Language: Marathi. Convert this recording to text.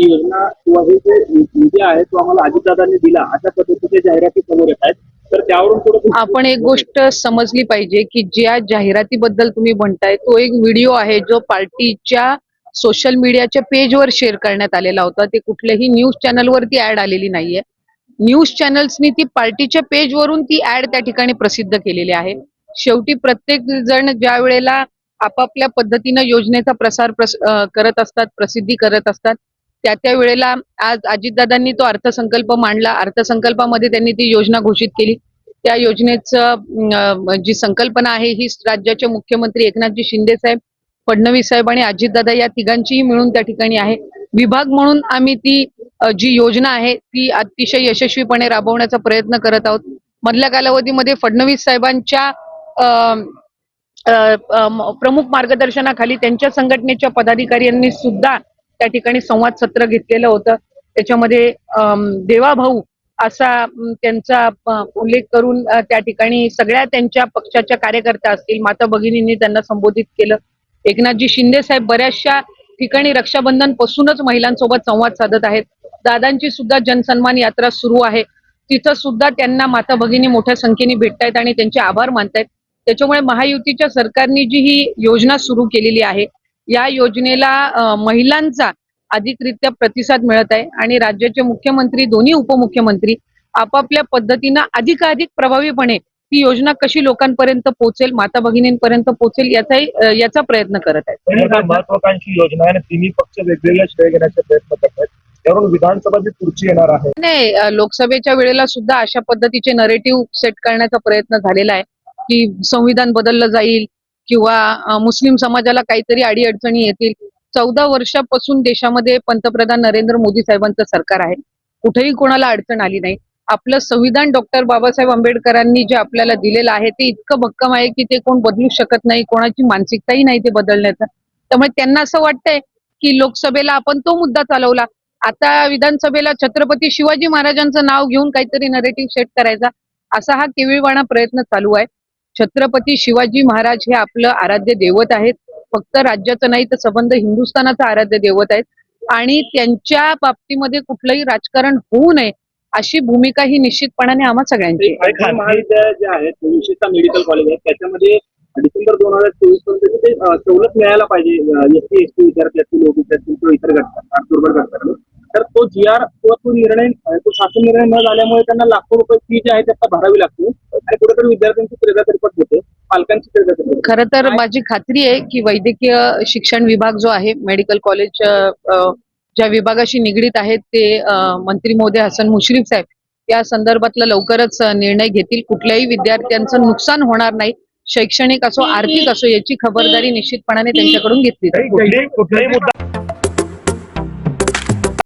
ही योजना किंवा हे जे निधी आहे तो आम्हाला अजितदादांनी दिला अशा पद्धतीच्या जाहिराती समोर येत आहेत. तर त्यावरून थोडं आपण एक गोष्ट समजली पाहिजे की ज्या जाहिरातीबद्दल तुम्ही म्हणताय तो एक व्हिडिओ आहे जो पार्टीच्या सोशल मीडियाच्या पेजवर शेअर करण्यात आलेला होता. ते कुठल्याही न्यूज चॅनलवरती ऍड आलेली नाहीये. न्यूज चॅनल्सनी ती पार्टीच्या पेजवरून ती ऍड त्या ठिकाणी प्रसिद्ध केलेली आहे. शेवटी प्रत्येक जण ज्या वेळेला आपापल्या पद्धतीनं योजनेचा प्रसार प्रस करत असतात प्रसिद्धी करत असतात त्या त्या वेळेला आज अजितदादांनी तो अर्थसंकल्प मांडला. अर्थसंकल्पामध्ये त्यांनी ती योजना घोषित केली. त्या योजनेचं जी संकल्पना आहे ही राज्याचे मुख्यमंत्री एकनाथजी शिंदे साहेब फडणवीस साहेब आणि अजितदादा या तिघांचीही मिळून त्या ठिकाणी आहे. विभाग म्हणून आम्ही ती जी योजना आहे ती अतिशय यशस्वीपणे राबवण्याचा प्रयत्न करत आहोत. मधल्या कालावधीमध्ये फडणवीस साहेबांच्या अ, प्रमुख मार्गदर्शनाखाली त्यांच्या संघटनेच्या पदाधिकाऱ्यांनी सुद्धा त्या ठिकाणी संवाद सत्र घेतलेलं होतं. त्याच्यामध्ये देवा देवाभाऊ असा त्यांचा उल्लेख करून त्या ठिकाणी सगळ्या त्यांच्या पक्षाच्या कार्यकर्त्या असतील माता भगिनींनी त्यांना संबोधित केलं. एकनाथजी शिंदे साहेब बऱ्याचशा ठिकाणी रक्षाबंधन पासूनच महिलांसोबत संवाद साधत आहेत. दादांची सुद्धा जनसन्मान यात्रा सुरू आहे. तिथं सुद्धा त्यांना माता भगिनी मोठ्या संख्येने भेटतायत आणि त्यांचे आभार मानतायत. त्याच्यामुळे महायुतीच्या सरकारने जी ही योजना सुरू केलेली आहे या योजनेला महिलांचा अधिकरित्या प्रतिसाद मिळत आहे आणि राज्याचे मुख्यमंत्री दोन्ही उपमुख्यमंत्री आपापल्या पद्धतीनं अधिकाधिक प्रभावीपणे ती योजना कशी लोकांपर्यंत पोहोचेल माता भगिनींपर्यंत पोहोचेल याचाही याचा प्रयत्न करत आहेत. पण ही महत्वाकांक्षी योजना आहे आणि तिन्ही पक्ष वेगवेगळे श्रेय घेण्याचे प्रयत्न करत आहेत. त्यावरून विधानसभा येणार आहे. नाही लोकसभेच्या वेळेला सुद्धा अशा पद्धतीचे नरेटिव्ह सेट करण्याचा प्रयत्न झालेला आहे की संविधान बदललं जाईल किंवा मुस्लिम समाजाला काहीतरी अडीअडचणी येतील. चौदा वर्षापासून देशामध्ये पंतप्रधान नरेंद्र मोदी साहेबांचं सरकार आहे. कुठेही कोणाला अडचण आली नाही. आपलं संविधान डॉक्टर बाबासाहेब आंबेडकरांनी जे आपल्याला दिलेलं आहे ते इतकं भक्कम आहे की ते कोण बदलू शकत नाही कोणाची मानसिकताही नाही ते बदलण्याचं. त्यामुळे त्यांना असं वाटतंय की लोकसभेला आपण तो मुद्दा चालवला. आता विधानसभेला छत्रपती शिवाजी महाराजांचं नाव घेऊन काहीतरी नरेटिव्ह सेट करायचा असा हा केविळवाणा प्रयत्न चालू आहे. छत्रपती शिवाजी महाराज हे आपलं आराध्य दैवत आहेत. फक्त राज्याचं नाही तर संबंध हिंदुस्थानाचं आराध्य दैवत आहेत. आणि त्यांच्या बाबतीमध्ये कुठलंही राजकारण होऊ नये अशी भूमिका ही निश्चितपणाने आम्हा सगळ्यांची महाविद्यालय जे आहेत विशेषतः मेडिकल कॉलेज आहेत त्याच्यामध्ये डिसेंबर दोन हजार चोवीसपर्यंत ते सवलत मिळायला पाहिजे. एस टी एस टी विद्यार्थी किंवा इतर घटना दुर्बल तर तो जी आर किंवा तो निर्णय तो शासन निर्णय न झाल्यामुळे त्यांना लाखो रुपये फी जी आहे त्याचा भरावी लागते आणि कुठेतरी विद्यार्थ्यांची त्रेदातरीपट होते पालकांची होते. खरं तर माझी खात्री आहे की वैद्यकीय शिक्षण विभाग जो आहे मेडिकल कॉलेज ज्या विभागाशी निगडीत आहेत ते मंत्री महोदय हसन मुश्रीफ साहेब या संदर्भातला लवकरच निर्णय घेतील. कुठल्याही विद्यार्थ्यांचं नुकसान होणार नाही. शैक्षणिक असो आर्थिक असो याची खबरदारी निश्चितपणाने त्यांच्याकडून घेतली